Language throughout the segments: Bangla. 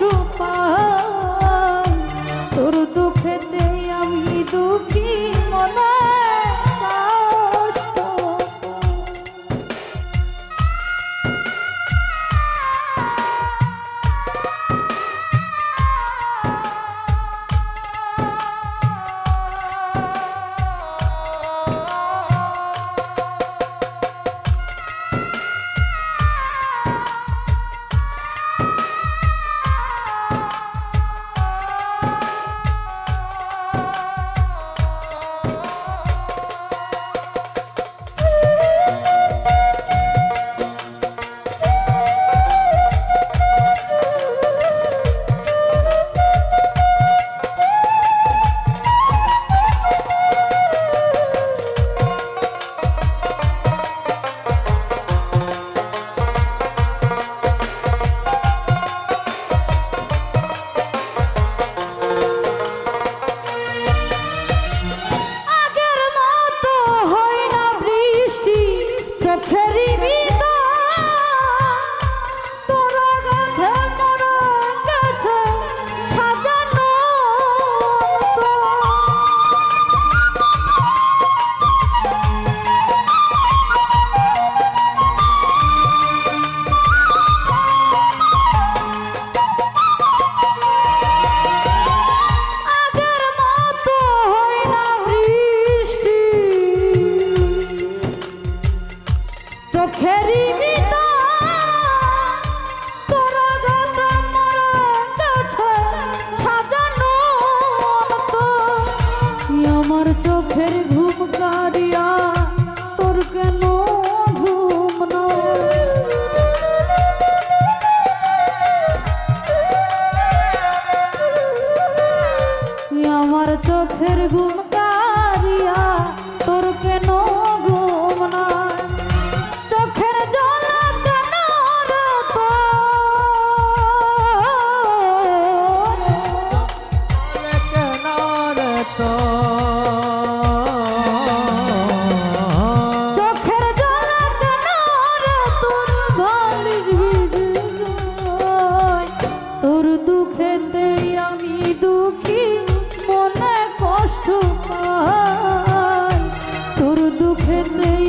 কষ্ট ছেড়িবি চোখের ঘুম could make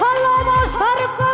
ভালোবাসার কথা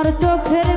তোমার চোখের